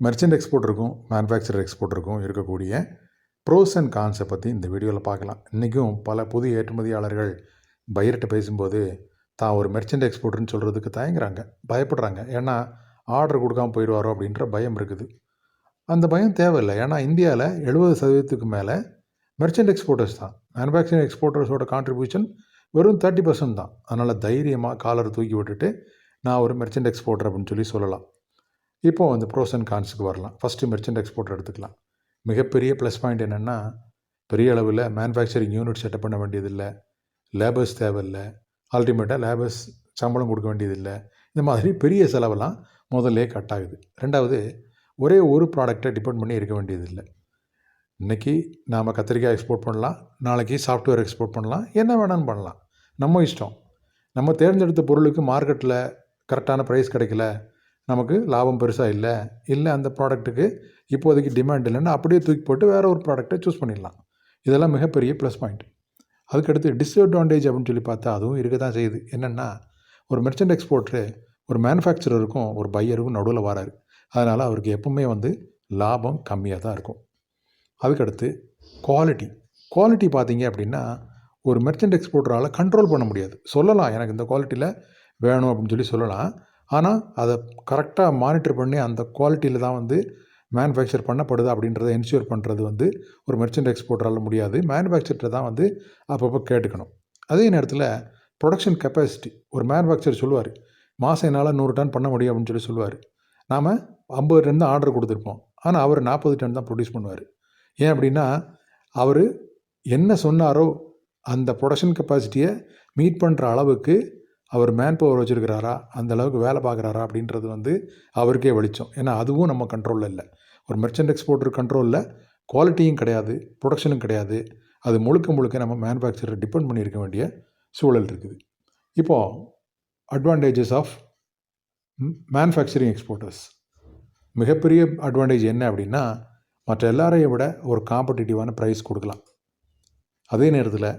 Merchant எக்ஸ்போர்ட்டருக்கும் manufacturer எக்ஸ்போர்ட்டருக்கும் இருக்கக்கூடிய pros and கான்ஸை பற்றி இந்த வீடியோவில் பார்க்கலாம். இன்றைக்கும் பல புதிய ஏற்றுமதியாளர்கள் பையர்கிட்ட பேசும்போது தான் ஒரு மெர்ச்சன்ட் எக்ஸ்போர்ட்டர்னு சொல்கிறதுக்கு தயங்குறாங்க பயப்படுறாங்க. ஏன்னா ஆர்டர் கொடுக்காம போயிடுவாரோ? அப்படின்ற பயம் இருக்குது. அந்த பயம் தேவையில்லை. ஏன்னா இந்தியாவில் எழுபது சதவீதத்துக்கு மேலே மெர்ச்சன்ட் எக்ஸ்போர்ட்டர்ஸ் தான். மேனுஃபேக்சரிங் எக்ஸ்போர்ட்டர்ஸோட கான்ட்ரிபியூஷன் வெறும் தேர்ட்டி பர்சன்ட் தான். அதனால் தைரியமாக காலர் தூக்கி விட்டுட்டு நான் ஒரு மெர்ச்சன்ட் எக்ஸ்போர்ட்டர் அப்படின்னு சொல்லி சொல்லலாம். இப்போ வந்து ப்ரோஸ் அண்ட் கான்ஸுக்கு வரலாம். ஃபஸ்ட்டு மெர்ச்சன்ட் எக்ஸ்போர்ட் எடுத்துக்கலாம். மிகப்பெரிய ப்ளஸ் பாயிண்ட் என்னென்னா பெரிய அளவில் மேனுஃபேக்சரிங் யூனிட் செட்டப் பண்ண வேண்டியதில்லை. லேபர்ஸ் தேவையில்லை. அல்டிமேட்டாக லேபர்ஸ் சம்பளம் கொடுக்க வேண்டியதில்லை. இந்த மாதிரி பெரிய செலவெல்லாம் முதல்லே கட் ஆகுது. ரெண்டாவது ஒரே ஒரு ப்ராடக்டை டிபெண்ட் பண்ணி இருக்க வேண்டியதில்லை. இன்றைக்கி நாம் கத்திரிக்காய் எக்ஸ்போர்ட் பண்ணலாம். நாளைக்கு சாஃப்ட்வேர் எக்ஸ்போர்ட் பண்ணலாம். என்ன வேணாலும் பண்ணலாம். நம்ம இஷ்டம். நம்ம தேர்ந்தெடுத்த பொருளுக்கு மார்க்கெட்டில் கரெக்டான ப்ரைஸ் கிடைக்கல. நமக்கு லாபம் பெருசாக இல்லை. இல்லை அந்த ப்ராடக்ட்டுக்கு இப்போதைக்கு டிமாண்ட் இல்லைன்னா அப்படியே தூக்கி போட்டு வேறு ஒரு ப்ராடக்ட்டை சூஸ் பண்ணிடலாம். இதெல்லாம் மிகப்பெரிய ப்ளஸ் பாயிண்ட் அதுக்கடுத்து டிஸ்அட்வான்டேஜ் அப்படின்னு சொல்லி பார்த்தா அதுவும் இருக்க தான் செய்யுது. என்னென்னா ஒரு மெர்ச்சன்ட் எக்ஸ்போர்ட்ரு ஒரு மேனுஃபேக்சரருக்கும் ஒரு பையருக்கும் நடுவில் வராரு. அதனால் அவருக்கு எப்பவுமே வந்து லாபம் கம்மியாக தான் இருக்கும். அதுக்கடுத்து குவாலிட்டி குவாலிட்டி பார்த்தீங்க அப்படின்னா ஒரு மெர்ச்சன்ட் எக்ஸ்போர்ட்டரால் கண்ட்ரோல் பண்ண முடியாது. சொல்லலாம் எனக்கு இந்த குவாலிட்டியில் வேணும் அப்படின்னு சொல்லி சொல்லலாம். ஆனால் அதை கரெக்டாக மானிட்டர் பண்ணி அந்த குவாலிட்டியில் தான் வந்து மேனுஃபேக்சர் பண்ணப்படுது அப்படின்றத என்ஷூர் பண்ணுறது வந்து ஒரு மெர்ச்சன்ட் எக்ஸ்போர்ட்டரால் முடியாது. மேனுஃபேக்சர்கிட்ட தான் வந்து அப்பப்போ கேட்டுக்கணும். அதே நேரத்தில் ப்ரொடக்ஷன் கெப்பாசிட்டி ஒரு மேனுஃபேக்சர் சொல்லுவார் மாதம் என்னால் நூறு டன் பண்ண முடியும் அப்படின்னு சொல்லி சொல்லுவார். நாம் ஐம்பது டன் தான் ஆர்டர் கொடுத்துருப்போம். ஆனால் அவர் நாற்பது டன் தான் ப்ரொடியூஸ் பண்ணுவார். ஏன் அப்படின்னா அவர் என்ன சொன்னாரோ அந்த ப்ரொடக்ஷன் கெப்பாசிட்டியை மீட் பண்ணுற அளவுக்கு அவர் மேன் பவர் வச்சுருக்கிறாரா? அந்த அளவுக்கு வேலை பார்க்குறாரா? அப்படின்றது வந்து அவருக்கே வெளிச்சம். ஏன்னா அதுவும் நம்ம கண்ட்ரோலில் இல்லை. ஒரு மெர்ச்சன்ட் எக்ஸ்போர்ட்டர் கண்ட்ரோலில் குவாலிட்டியும் கிடையாது ப்ரொடக்ஷனும் கிடையாது. அது முழுக்க முழுக்க நம்ம மேனுஃபேக்சரை டிபெண்ட் பண்ணியிருக்க வேண்டிய சூழல் இருக்குது. இப்போது அட்வான்டேஜஸ் ஆஃப் மேனுஃபேக்சரிங் எக்ஸ்போர்ட்டர்ஸ் மிகப்பெரிய அட்வான்டேஜ் என்ன அப்படின்னா மற்ற எல்லாரையும் விட ஒரு காம்படிட்டிவான ப்ரைஸ் கொடுக்கலாம். அதே நேரத்தில்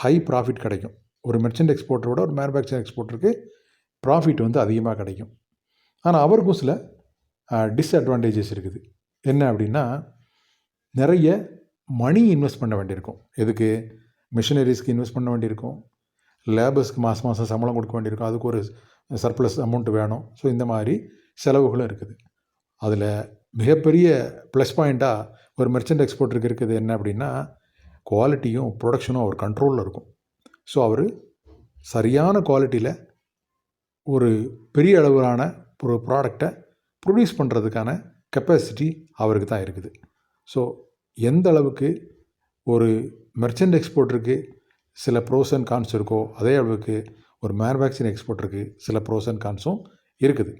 ஹை ப்ராஃபிட் கிடைக்கும். ஒரு மெர்ச்சன்ட் எக்ஸ்போர்ட்டரோட ஒரு மேனுஃபேக்சரிங் எக்ஸ்போர்ட்டருக்கு ப்ராஃபிட் வந்து அதிகமாக கிடைக்கும். ஆனால் அவருக்கும் சில டிஸ்அட்வான்டேஜஸ் இருக்குது. என்ன அப்படின்னா நிறைய மணி இன்வெஸ்ட் பண்ண வேண்டியிருக்கும். எதுக்கு? மிஷினரிஸ்க்கு இன்வெஸ்ட் பண்ண வேண்டியிருக்கும். லேபர்ஸ்க்கு மாதம் மாதம் சம்பளம் கொடுக்க வேண்டியிருக்கும். அதுக்கு ஒரு சர்ப்ளஸ் அமௌண்ட் வேணும். ஸோ இந்த மாதிரி செலவுகளும் இருக்குது. அதில் மிகப்பெரிய ப்ளஸ் பாயிண்ட்டாக ஒரு மெர்ச்சன்ட் எக்ஸ்போர்ட்டருக்கு இருக்குது. என்ன அப்படின்னா குவாலிட்டியும் ப்ரொடக்ஷனும் அவர் கண்ட்ரோலில் இருக்கும். ஸோ அவர் சரியான குவாலிட்டியில் ஒரு பெரிய அளவிலான ஒரு ப்ராடக்டை ப்ரொடியூஸ் பண்ணுறதுக்கான கெப்பாசிட்டி அவருக்கு தான் இருக்குது. ஸோ எந்த அளவுக்கு ஒரு மெர்ச்சன்ட் எக்ஸ்போர்ட்டருக்கு சில ப்ரோஸ் அண்ட் கான்ஸ் இருக்கோ அதே அளவுக்கு ஒரு மேனுஃபேக்சரிங் எக்ஸ்போர்ட்டருக்கு சில ப்ரோஸ் அண்ட் கான்ஸும் இருக்குது.